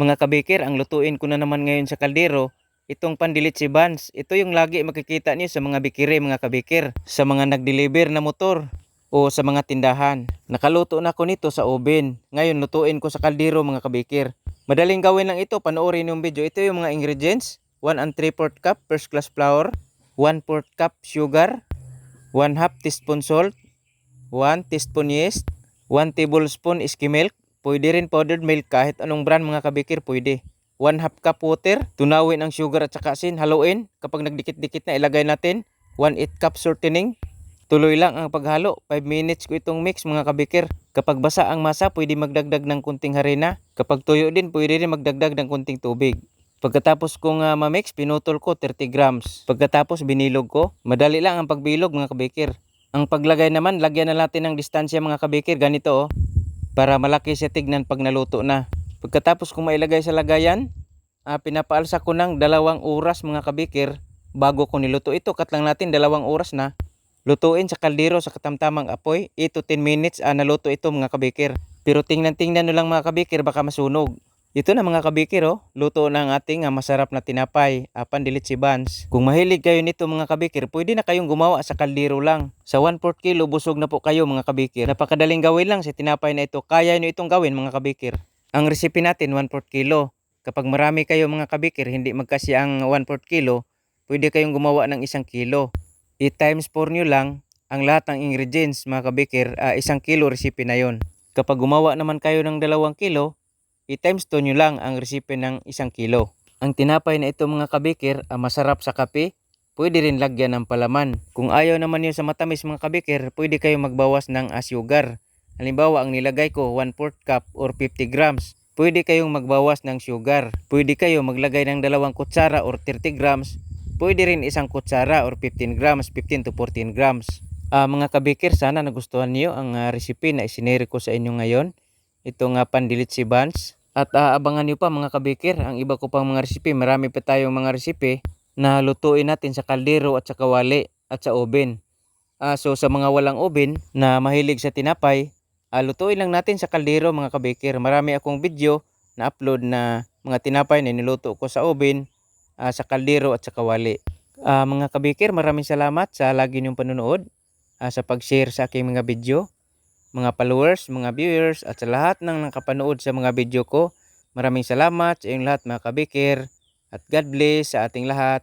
Mga kabikir, ang lutuin ko na naman ngayon sa kaldero, itong pandilit si. Ito yung lagi makikita niyo sa mga bikire, mga kabikir, sa mga nag-deliver na motor o sa mga tindahan. Nakaluto na ko nito sa oven. Ngayon, lutuin ko sa kaldero, mga kabikir. Madaling gawin lang ito, panoorin yung video. Ito yung mga ingredients. 1 and 3 4 cup first class flour, 1 4 cup sugar, 1 half teaspoon salt, 1 teaspoon yeast, 1 tablespoon iski milk, pwede rin powdered milk kahit anong brand mga kabikir pwede. 1 half cup water, tunawin ang sugar at saka asin, haluin. Kapag nagdikit-dikit na ilagay natin, 1 8 cup shortening. Tuloy lang ang paghalo, 5 minutes ko itong mix mga kabikir. Kapag basa ang masa, pwede magdagdag ng kunting harina. Kapag tuyo din, pwede rin magdagdag ng kunting tubig. Pagkatapos kong uh, ma-mix, pinutol ko 30 grams. Pagkatapos binilog ko, madali lang ang pagbilog mga kabikir. Ang paglagay naman, lagyan na natin ng distansya mga kabikir, ganito oh. Para malaki siya tignan pag naluto na. Pagkatapos kong mailagay sa lagayan, uh, pinapaalsa ko ng dalawang oras mga kabikir bago ko niluto ito. Kat lang natin dalawang oras na. Lutuin sa kaldero sa katamtamang apoy. 8 to 10 minutes uh, naluto ito mga kabikir. Pero tingnan-tingnan nyo lang mga kabikir baka masunog. Ito na mga kabikir oh, luto na ang ating ah, masarap na tinapay, uh, pandilit si Vans. Kung mahilig kayo nito mga kabikir, pwede na kayong gumawa sa kaldero lang. Sa 1 4 kilo, busog na po kayo mga kabikir. Napakadaling gawin lang sa tinapay na ito. Kaya nyo itong gawin mga kabikir. Ang recipe natin 1 4 kilo. Kapag marami kayo mga kabikir, hindi magkasi ang 1 4 kilo, pwede kayong gumawa ng isang kilo. I times 4 nyo lang ang lahat ng ingredients mga kabikir, uh, isang kilo recipe na yon. Kapag gumawa naman kayo ng dalawang kilo, i-times 2 nyo lang ang resipe ng isang kilo. Ang tinapay na ito mga kabikir, masarap sa kape, pwede rin lagyan ng palaman. Kung ayaw naman yun sa matamis mga kabikir, pwede kayo magbawas ng asyugar. Halimbawa, ang nilagay ko 1 4 cup or 50 grams. Pwede kayong magbawas ng sugar. Pwede kayo maglagay ng dalawang kutsara or 30 grams. Pwede rin isang kutsara or 15 grams, 15 to 14 grams. Ah, mga kabikir, sana nagustuhan niyo ang ah, recipe na isinere ko sa inyo ngayon. Ito nga pandilit si Vans. At aabangan nyo pa mga kabikir, ang iba ko pang mga resipe. Marami pa tayong mga resipe na lutuin natin sa kaldero at sa kawali at sa oven. Uh, so sa mga walang oven na mahilig sa tinapay, uh, lutuin lang natin sa kaldero mga kabikir. Marami akong video na upload na mga tinapay na niluto ko sa oven, uh, sa kaldero at sa kawali. Uh, mga kabikir, maraming salamat sa lagi niyong panonood, uh, sa pag-share sa aking mga video mga followers, mga viewers at sa lahat ng nakapanood sa mga video ko. Maraming salamat sa inyong lahat mga kabikir at God bless sa ating lahat.